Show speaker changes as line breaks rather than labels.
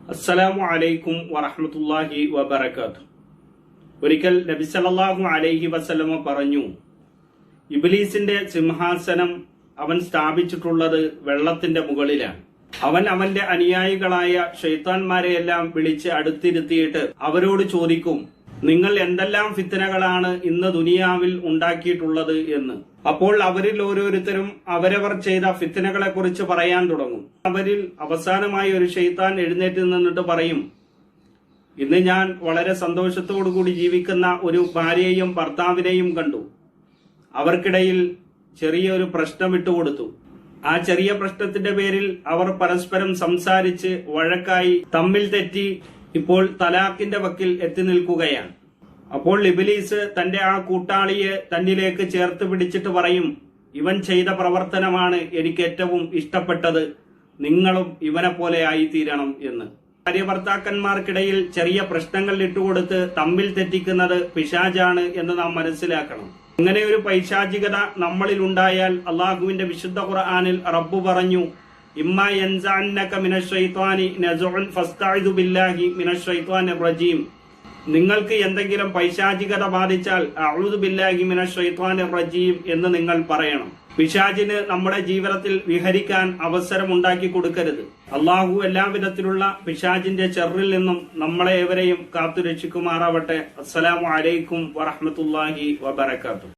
അസ്സലാമു അലൈക്കും വറഹ്മത്തുള്ളാഹി വബറകാത്തു ഒരിക്കൽ നബി സല്ലല്ലാഹു അലൈഹി വസല്ലമ പറഞ്ഞു ഇബ്ലീസിന്റെ സിംഹാസനം അവൻ സ്ഥാപിച്ചിട്ടുള്ളത് വെള്ളത്തിന്റെ മുകളിലാണ്. അവൻ അവന്റെ അനുയായികളായ ഷെയ്ത്താൻമാരെയെല്ലാം വിളിച്ച് അടുത്തിരുത്തിയിട്ട് അവരോട് ചോദിക്കും നിങ്ങൾ എന്തെല്ലാം ഫിത്തനകളാണ് ഇന്ന് ദുനിയാവിൽ ഉണ്ടാക്കിയിട്ടുള്ളത് എന്ന്. അപ്പോൾ അവരിൽ ഓരോരുത്തരും അവരവർ ചെയ്ത ഫിത്തനകളെ കുറിച്ച് പറയാൻ തുടങ്ങും. അവരിൽ അവസാനമായി ഒരു ഷെയ്ത്താൻ എഴുന്നേറ്റ് നിന്നിട്ട് പറയും ഇന്ന് ഞാൻ വളരെ സന്തോഷത്തോടു കൂടി ജീവിക്കുന്ന ഒരു ഭാര്യയെയും ഭർത്താവിനെയും കണ്ടു. അവർക്കിടയിൽ ചെറിയൊരു പ്രശ്നം ഇട്ടുകൊടുത്തു ആ ചെറിയ പ്രശ്നത്തിന്റെ പേരിൽ അവർ പരസ്പരം സംസാരിച്ച് വഴക്കായി തമ്മിൽ തെറ്റി ഇപ്പോൾ തലാഖിന്റെ വക്കിൽ എത്തി നിൽക്കുകയാണ്. അപ്പോൾ ഇബിലീസ് തന്റെ ആ കൂട്ടാളിയെ തന്നിലേക്ക് ചേർത്ത് പിടിച്ചിട്ട് പറയും ഇവൻ ചെയ്ത പ്രവർത്തനമാണ് എനിക്ക് ഏറ്റവും ഇഷ്ടപ്പെട്ടത്. നിങ്ങളും ഇവനെ പോലെ ആയിത്തീരണം എന്ന്. ഭാര്യഭർത്താക്കന്മാർക്കിടയിൽ ചെറിയ പ്രശ്നങ്ങൾ ഇട്ടുകൊടുത്ത് തമ്മിൽ തെറ്റിക്കുന്നത് പിശാജാണ് എന്ന് നാം മനസ്സിലാക്കണം. അങ്ങനെ ഒരു പൈശാചികത നമ്മളിൽ ഉണ്ടായാൽ അള്ളാഹുവിന്റെ വിശുദ്ധ ഖുർആാനിൽ റബ്ബു പറഞ്ഞു ഇമ്മ യൻസാന്നക മിനശ്ശൈത്വാനി നസുൻ ഫസ്തഇദു ബില്ലാഹി മിനശ്ശൈത്വാനിർ റജീം നിങ്ങൾക്ക് എന്തെങ്കിലും പൈശാചികത ബാധിച്ചാൽ അഊദു ബില്ലാഹി മിനശ്ശൈത്വാനിർ റജീം എന്ന് നിങ്ങൾ പറയണം. പിശാചിന് നമ്മുടെ ജീവിതത്തിൽ വിഹരിക്കാൻ അവസരം ഉണ്ടാക്കി കൊടുക്കരുത്. അള്ളാഹു എല്ലാവിധത്തിലുള്ള പിശാജിന്റെ ചെറിൽ നിന്നും നമ്മളെ എവരെയും കാത്തുരക്ഷിക്കുമാറാവട്ടെ. അസ്സലാമു അലൈക്കും വറഹ്മത്തുള്ളാഹി വബറകാതുഹു.